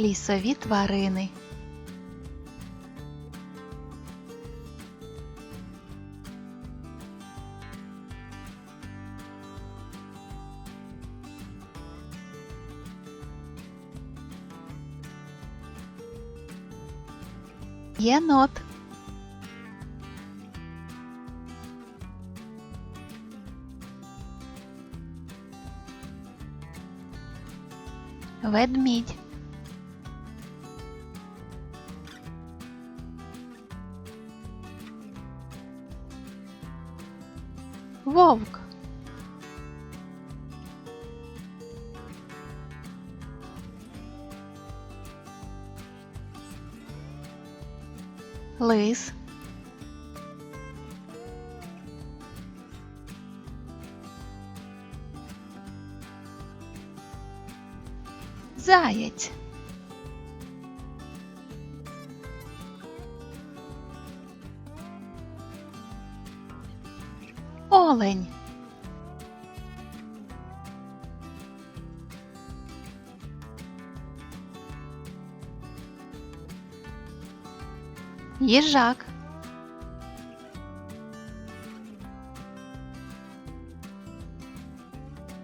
Лісові тварини. Єнот. Ведмідь. Вовк. Лис. Заєць. Олень. Їжак.